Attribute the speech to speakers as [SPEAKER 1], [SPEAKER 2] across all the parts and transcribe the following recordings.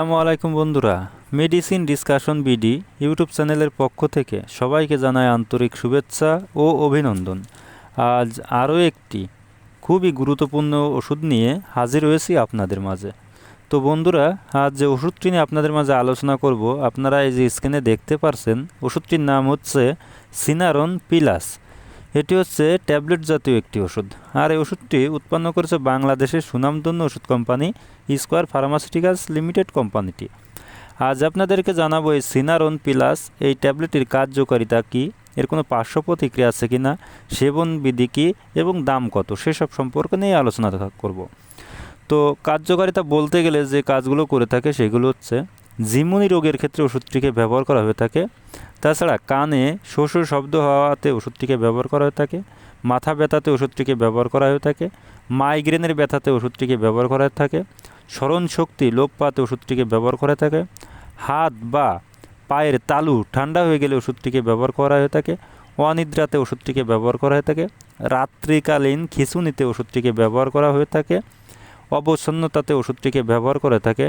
[SPEAKER 1] আসসালামু আলাইকুম বন্ধুরা। মেডিসিন ডিসকাশন বিডি ইউটিউব চ্যানেলের পক্ষ থেকে সবাইকে জানায় আন্তরিক শুভেচ্ছা ও অভিনন্দন। আজ আরও একটি খুবই গুরুত্বপূর্ণ ওষুধ নিয়ে হাজির হয়েছি আপনাদের মাঝে। তো বন্ধুরা, আজ যে ওষুধটি নিয়ে আপনাদের মাঝে আলোচনা করব, আপনারা এই যে স্ক্রিনে দেখতে পারছেন, ওষুধটির নাম হচ্ছে সিনারন পিলাস এটি হচ্ছে ট্যাবলেট জাতীয় একটি ওষুধ। আর এই ওষুধটি উৎপন্ন করেছে বাংলাদেশের সুনামধন্য ওষুধ কোম্পানি স্কোয়ার ফার্মাসিউটিক্যালস লিমিটেড কোম্পানিটি। আজ আপনাদেরকে জানাব এই সিনারন প্লাস এই ট্যাবলেটের কার্যকারিতা কী, এর কোনো পার্শ্ব প্রতিক্রিয়া আছে কি না, সেবন বিধি কী, এবং দাম কত, সেসব সম্পর্কে নিয়ে আলোচনা করব। তো কার্যকারিতা বলতে গেলে যে কাজগুলো করে থাকে সেগুলো হচ্ছে, জিমুনি রোগের ক্ষেত্রে ওষুধটিকে ব্যবহার করা হয়ে থাকে তাছাড়া কানে শোষ শব্দ হওয়াতে ওষুধটিকে ব্যবহার করা হয়ে থাকে, মাথা ব্যথাতে ওষুধটিকে ব্যবহার করা হয়ে থাকে, মাইগ্রেনের ব্যথাতে ওষুধটিকে ব্যবহার করা হয়ে থাকে, স্মরণ শক্তি লোপ পাতে ওষুধটিকে ব্যবহার করা থাকে, হাত বা পায়ের তালু ঠান্ডা হয়ে গেলে ওষুধটিকে ব্যবহার করা হয়ে থাকে, অনিদ্রাতে ওষুধটিকে ব্যবহার করা হয়ে থাকে, রাত্রিকালীন খিঁচুনিতে ওষুধটিকে ব্যবহার করা হয়ে থাকে অবসন্নতাতে ওষুধটিকে ব্যবহার করে থাকে,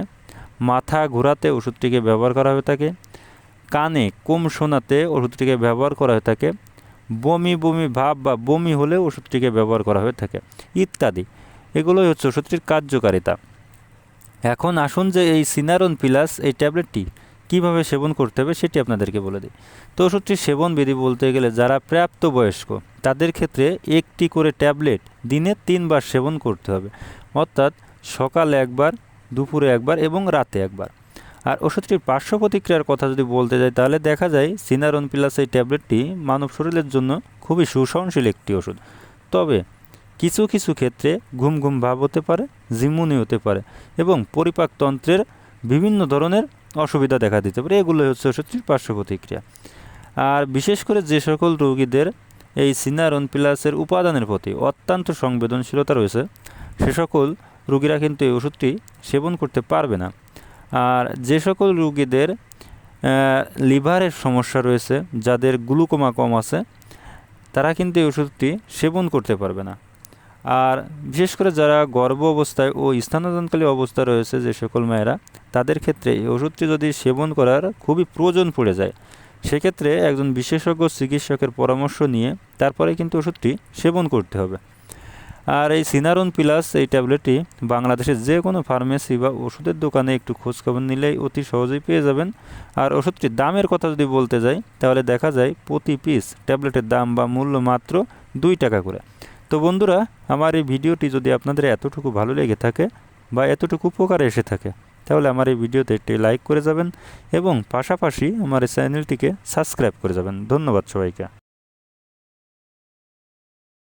[SPEAKER 1] মাথা ঘোরাতে ওষুধটিকে ব্যবহার করা হয়ে থাকে কানে কম শোনাতে ওষুধটিকে ব্যবহার করা হয়ে থাকে। বমি বমি ভাব বা বমি হলে ওষুধটিকে ব্যবহার করা হয়ে থাকে। ইত্যাদি। এগুলোই হচ্ছে ওষুধটির কার্যকারিতা। এখন আসুন যে এই সিনারন প্লাস, এই ট্যাবলেটটি কীভাবে সেবন করতে হবে সেটি আপনাদেরকে বলে দিই। তো ওষুধটির সেবন বিধি বলতে গেলে যারা প্রাপ্তবয়স্ক তাদের ক্ষেত্রে একটি করে ট্যাবলেট দিনে তিনবার সেবন করতে হবে। অর্থাৎ সকালে একবার, দুপুরে একবার এবং রাতে একবার। আর ওষুধটির পার্শ্ব প্রতিক্রিয়ার কথা যদি বলতে যাই, তাহলে দেখা যায় সিনারন প্লাস এই ট্যাবলেটটি মানব শরীরের জন্য খুবই সুসহনশীল একটি ওষুধ। তবে কিছু কিছু ক্ষেত্রে ঘুম ঘুম ভাব হতে পারে জিমুনি হতে পারে এবং পরিপাকতন্ত্রের বিভিন্ন ধরনের অসুবিধা দেখা দিতে পারে। এগুলোই হচ্ছে ওষুধটির পার্শ্ব প্রতিক্রিয়া। আর বিশেষ করে যে সকল রোগীদের এই সিনারন প্লাসের উপাদানের প্রতি অত্যন্ত সংবেদনশীলতা রয়েছে, সে সকল রোগীরা কিন্তু এই ওষুধটি সেবন করতে পারবে না। আর যে সকল রুগীদের লিভারের সমস্যা রয়েছে, যাদের গ্লুকোমা কম আছে, তারা কিন্তু এই ওষুধটি সেবন করতে পারবে না। আর বিশেষ করে যারা গর্ভ অবস্থায় ও স্থানান্তরকালী অবস্থা রয়েছে যে সকল মেয়েরা, তাদের ক্ষেত্রে এই ওষুধটি যদি সেবন করার খুবই প্রয়োজন পড়ে যায়, সেক্ষেত্রে একজন বিশেষজ্ঞ চিকিৎসকের পরামর্শ নিয়ে তারপরে কিন্তু ওষুধটি সেবন করতে হবে। আর এই সিনারন প্লাস এই ট্যাবলেটটি বাংলাদেশের যে কোনো ফার্মেসি বা ওষুধের দোকানে একটু খোঁজখবর নিলেই অতি সহজেই পেয়ে যাবেন। আর ওষুধটির দামের কথা যদি বলতে যাই, তাহলে দেখা যায় প্রতি পিস ট্যাবলেটের দাম বা মূল্য মাত্র দুই টাকা করে। তো বন্ধুরা, আমার এই ভিডিওটি যদি আপনাদের এতটুকু ভালো লেগে থাকে বা এতটুকু উপকারে এসে থাকে, তাহলে আমার এই ভিডিওতে একটি লাইক করে যাবেন এবং পাশাপাশি আমার এই চ্যানেলটিকে সাবস্ক্রাইব করে যাবেন। ধন্যবাদ সবাইকে।